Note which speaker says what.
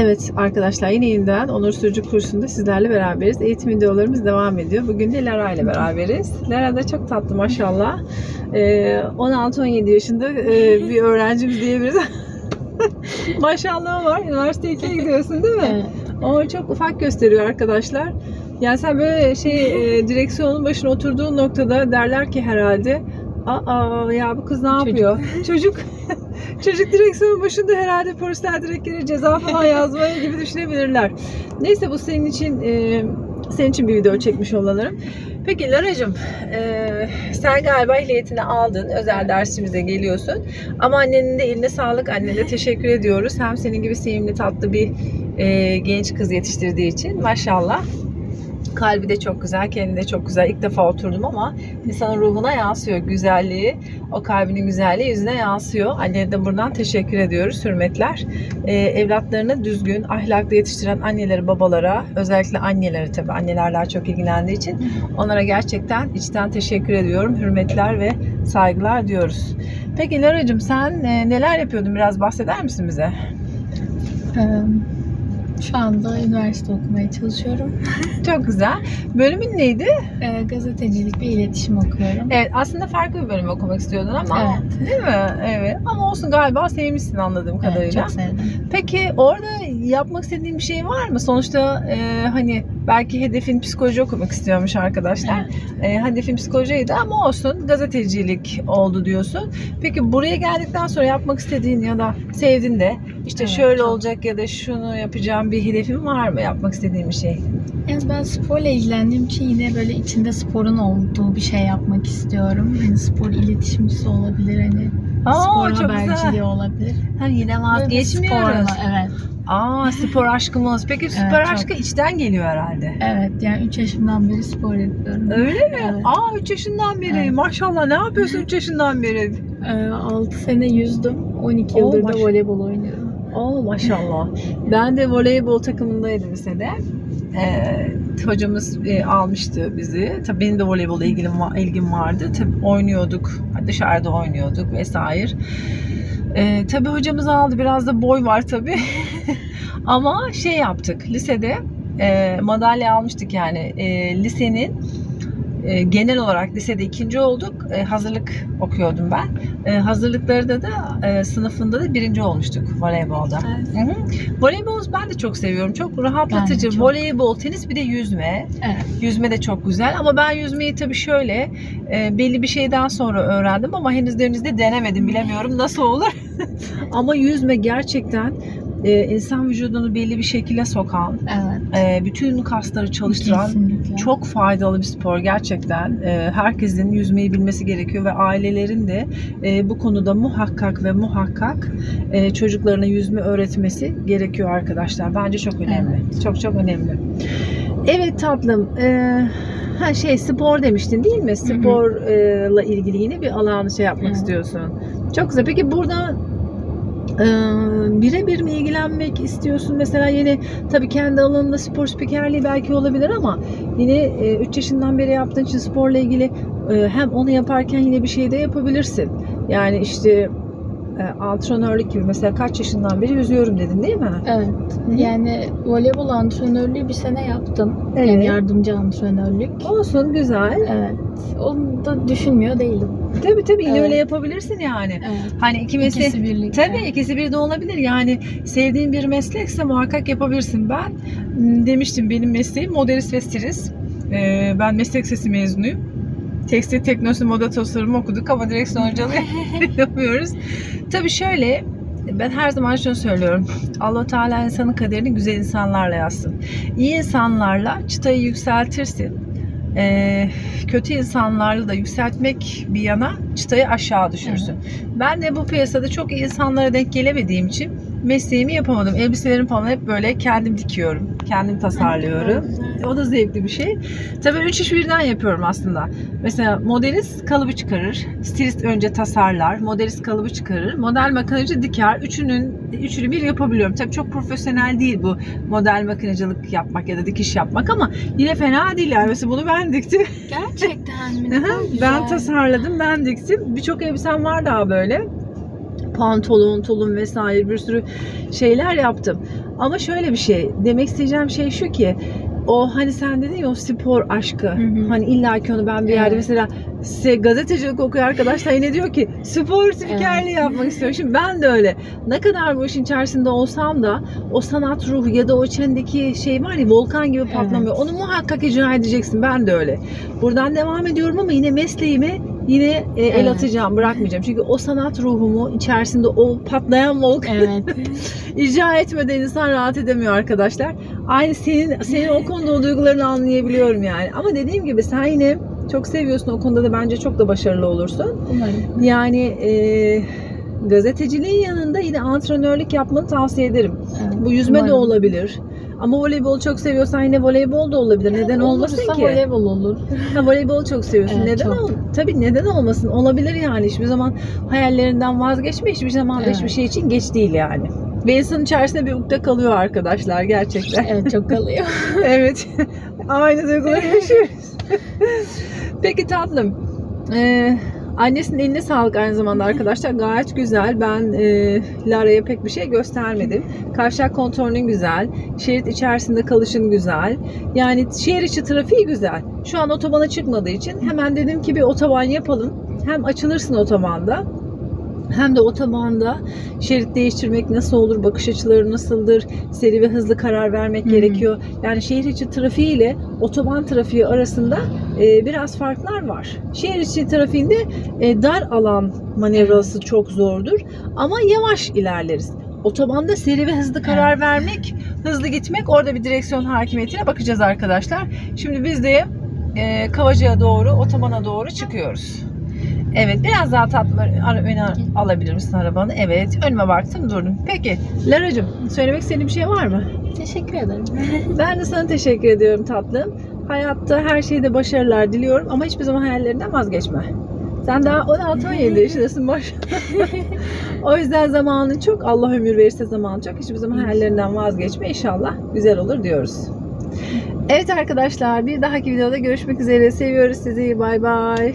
Speaker 1: Evet arkadaşlar yine yeniden Onur Sürücü kursunda sizlerle beraberiz. Eğitim videolarımız devam ediyor. Bugün de Lara ile beraberiz. Lara da çok tatlı maşallah. Ee, 16-17 yaşında e, bir öğrencimiz diyebiliriz. maşallah var. Üniversite 2'ye gidiyorsun değil mi?
Speaker 2: Evet.
Speaker 1: O çok ufak gösteriyor arkadaşlar. Yani sen böyle şey e, direksiyonun başına oturduğun noktada derler ki herhalde Aa ya bu kız ne yapıyor? Çocuk çocuk direksiyonun başında herhalde polisler direkt ceza falan yazmaya gibi düşünebilirler. Neyse bu senin için e, senin için bir video çekmiş olalım. Peki Lara'cığım e, sen galiba ehliyetini aldın. Özel dersimize geliyorsun. Ama annenin de eline sağlık. Annene teşekkür ediyoruz. Hem senin gibi sevimli tatlı bir e, genç kız yetiştirdiği için maşallah. Kalbi de çok güzel, kendi de çok güzel. İlk defa oturdum ama insanın ruhuna yansıyor güzelliği. O kalbinin güzelliği yüzüne yansıyor. Anneye de buradan teşekkür ediyoruz. Hürmetler. Ee, evlatlarını düzgün, ahlaklı yetiştiren annelere, babalara, özellikle annelere tabii anneler daha çok ilgilendiği için onlara gerçekten içten teşekkür ediyorum. Hürmetler ve saygılar diyoruz. Peki Lara'cığım sen e, neler yapıyordun? Biraz bahseder misin bize?
Speaker 2: Ee, Şu anda üniversite okumaya çalışıyorum.
Speaker 1: Çok güzel. Bölümün neydi?
Speaker 2: Ee, Gazetecilik ve iletişim okuyorum.
Speaker 1: Evet aslında farklı bir bölüm okumak istiyordun ama
Speaker 2: Evet.
Speaker 1: değil mi? Evet. Ama olsun galiba sevmişsin anladığım
Speaker 2: Evet,
Speaker 1: kadarıyla.
Speaker 2: çok sevdim.
Speaker 1: Peki orada yapmak istediğin bir şey var mı? Sonuçta e, hani belki hedefin psikoloji okumak istiyormuş arkadaşlar. E, hedefin psikolojiydi ama olsun gazetecilik oldu diyorsun. Peki buraya geldikten sonra yapmak istediğin ya da sevdiğin de işte
Speaker 2: Evet,
Speaker 1: şöyle
Speaker 2: çok.
Speaker 1: olacak ya da şunu yapacağım bir hedefin var mı? Yapmak istediğin bir şey.
Speaker 2: Yani ben sporla ilgilendiğim için yine böyle içinde sporun olduğu bir şey yapmak istiyorum. Hani spor iletişimcisi olabilir hani.
Speaker 1: Aa,
Speaker 2: spor
Speaker 1: çok
Speaker 2: haberciliği
Speaker 1: güzel.
Speaker 2: olabilir.
Speaker 1: Ha, yine vazgeçmiyoruz.
Speaker 2: sporla, evet.
Speaker 1: Aa spor aşkımız. Peki spor
Speaker 2: çok.
Speaker 1: aşkı içten geliyor herhalde.
Speaker 2: Evet yani 3 yaşımdan beri spor yapıyorum.
Speaker 1: Öyle mi?
Speaker 2: Evet.
Speaker 1: Aa 3 yaşından beri.
Speaker 2: Evet.
Speaker 1: Maşallah ne yapıyorsun 3 yaşından beri?
Speaker 2: Ee, 6 sene yüzdüm. 12
Speaker 1: Oo,
Speaker 2: yıldır da
Speaker 1: maşallah.
Speaker 2: voleybol oynuyorum.
Speaker 1: Oo maşallah. Ben de voleybol takımındaydım lisede. Ee, hocamız e, almıştı bizi. Tabii benim de voleybola ilgim, ilgim vardı. Tabii oynuyorduk. Dışarıda oynuyorduk vesaire. Ee, tabii hocamız aldı. Biraz da boy var tabii. Ama şey yaptık. Lisede e, madalya almıştık yani. E, lisenin e, genel olarak lisede ikinci olduk. E, hazırlık okuyordum ben. E, hazırlıklarda da e, sınıfında da birinci olmuştuk voleybolda.
Speaker 2: Evet.
Speaker 1: Hı hı. Voleybol ben de çok seviyorum. Çok rahatlatıcı.
Speaker 2: Çok.
Speaker 1: Voleybol, tenis bir de yüzme.
Speaker 2: Evet.
Speaker 1: Yüzme de çok güzel ama ben yüzmeyi tabii şöyle e, belli bir şeyden sonra öğrendim ama henüz denizde denemedim. Bilemiyorum nasıl olur. ama yüzme gerçekten e, insan vücudunu belli bir şekilde sokan,
Speaker 2: Evet.
Speaker 1: e, bütün kasları çalıştıran
Speaker 2: Kesinlikle.
Speaker 1: çok faydalı bir spor gerçekten. E, herkesin yüzmeyi bilmesi gerekiyor ve ailelerin de e, bu konuda muhakkak ve muhakkak e, çocuklarına yüzme öğretmesi gerekiyor arkadaşlar. Bence çok önemli. Çok çok önemli. Evet tatlım. E, ha şey spor demiştin değil mi? Sporla ilgili yine bir alan şey yapmak
Speaker 2: Evet.
Speaker 1: istiyorsun. Çok güzel. Peki burada e, birebir mi ilgilenmek istiyorsun? Mesela yine tabii kendi alanında spor spikerliği belki olabilir ama yine 3 yaşından beri yaptığın için sporla ilgili e, hem onu yaparken yine bir şey de yapabilirsin. Yani işte e, antrenörlük gibi mesela kaç yaşından beri yüzüyorum dedin değil mi?
Speaker 2: Evet.
Speaker 1: Hı.
Speaker 2: Yani voleybol antrenörlüğü bir sene yaptım.
Speaker 1: Evet.
Speaker 2: Yani yardımcı antrenörlük.
Speaker 1: Olsun güzel.
Speaker 2: Evet. Onu da düşünmüyor değilim.
Speaker 1: Tabii tabii
Speaker 2: Evet.
Speaker 1: öyle yapabilirsin yani.
Speaker 2: Evet.
Speaker 1: Hani iki meslek
Speaker 2: İkisi birlikte.
Speaker 1: Tabii ikisi bir de olabilir. Yani sevdiğin bir meslekse muhakkak yapabilirsin. Ben demiştim benim mesleğim modelist ve stilist. Ee, ben meslek sesi mezunuyum. Tekstil teknolojisi moda tasarımı okuduk ama direksiyon hocalığı yapıyoruz. Tabii şöyle ben her zaman şunu söylüyorum. allah Teala insanın kaderini güzel insanlarla yazsın. İyi insanlarla çıtayı yükseltirsin. Ee, kötü insanlarla da yükseltmek bir yana çıtayı aşağı düşürsün. Ben de bu piyasada çok iyi insanlara denk gelemediğim için mesleğimi yapamadım. Elbiselerim falan hep böyle kendim dikiyorum. Kendim tasarlıyorum. O da zevkli bir şey. Tabii üç iş birden yapıyorum aslında. Mesela modelist kalıbı çıkarır. Stilist önce tasarlar. Modelist kalıbı çıkarır. Model makinacı diker. Üçünün üçünü bir yapabiliyorum. Tabii çok profesyonel değil bu model makinacılık yapmak ya da dikiş yapmak ama yine fena değil yani. Mesela bunu ben diktim.
Speaker 2: Gerçekten mi?
Speaker 1: Ben tasarladım, ben diktim. Birçok elbisem var daha böyle. Pantolon, tulum vesaire bir sürü şeyler yaptım. Ama şöyle bir şey. Demek isteyeceğim şey şu ki o hani sen dedin ya o spor aşkı.
Speaker 2: hı.
Speaker 1: Hani illa ki onu ben bir yerde
Speaker 2: Evet.
Speaker 1: mesela size gazetecilik okuyor arkadaşlar yine diyor ki spor spikerliği yapmak istiyorum. Şimdi ben de öyle. Ne kadar bu işin içerisinde olsam da o sanat ruhu ya da o içindeki şey var ya volkan gibi patlamıyor. Onu muhakkak icra edeceksin. Ben de öyle. Buradan devam ediyorum ama yine mesleğimi yine e, el
Speaker 2: Evet.
Speaker 1: atacağım, bırakmayacağım. Çünkü o sanat ruhumu içerisinde o patlayan volkan
Speaker 2: Evet.
Speaker 1: icra etmeden insan rahat edemiyor arkadaşlar. Aynı senin senin o konuda o duygularını anlayabiliyorum yani. Ama dediğim gibi sen yine çok seviyorsun o konuda da bence çok da başarılı olursun.
Speaker 2: Umarım.
Speaker 1: Yani e, gazeteciliğin yanında yine antrenörlük yapmanı tavsiye ederim.
Speaker 2: Evet,
Speaker 1: Bu yüzme de
Speaker 2: umarım.
Speaker 1: olabilir. Ama voleybol çok seviyorsan yine voleybol da olabilir. Neden olmasın ki?
Speaker 2: voleybol olur.
Speaker 1: Ha, voleybol çok seviyorsun.
Speaker 2: Evet,
Speaker 1: neden
Speaker 2: çok.
Speaker 1: ol? Tabii neden olmasın? Olabilir yani. Hiçbir zaman hayallerinden vazgeçme. Hiçbir zaman
Speaker 2: Evet.
Speaker 1: hiçbir şey için geç değil yani. İnsanın içerisinde bir ukde kalıyor arkadaşlar gerçekten.
Speaker 2: Evet çok kalıyor.
Speaker 1: evet. Aynı duyguları yaşıyoruz. Peki tatlım. Ee, annesinin eline sağlık aynı zamanda arkadaşlar. Gayet güzel. Ben e, Lara'ya pek bir şey göstermedim. Kavşak kontrolün güzel. Şerit içerisinde kalışın güzel. Yani şehir içi trafiği güzel. Şu an otobana çıkmadığı için hemen dedim ki bir otoban yapalım. Hem açılırsın otobanda hem de otobanda şerit değiştirmek nasıl olur, bakış açıları nasıldır, seri ve hızlı karar vermek
Speaker 2: Hı hı.
Speaker 1: gerekiyor. Yani şehir içi trafiği ile otoban trafiği arasında e, biraz farklar var. Şehir içi trafiğinde e, dar alan manevrası çok zordur ama yavaş ilerleriz. Otobanda seri ve hızlı karar
Speaker 2: Evet.
Speaker 1: vermek, hızlı gitmek orada bir direksiyon hakimiyetine bakacağız arkadaşlar. Şimdi biz de e, Kavacı'ya doğru, otobana doğru çıkıyoruz. Evet, biraz daha tatlı öne alabilir misin arabanı? Evet, önüme baktım durdum. Peki, Lara'cığım söylemek istediğin bir şey var mı?
Speaker 2: Teşekkür ederim.
Speaker 1: Ben de sana teşekkür ediyorum tatlım. Hayatta her şeyde başarılar diliyorum ama hiçbir zaman hayallerinden vazgeçme. Sen daha 16-17 yaşındasın boş. o yüzden zamanın çok. Allah ömür verirse zaman çok. Hiçbir zaman hayallerinden vazgeçme. İnşallah güzel olur diyoruz. Evet arkadaşlar bir dahaki videoda görüşmek üzere. Seviyoruz sizi. Bay bay.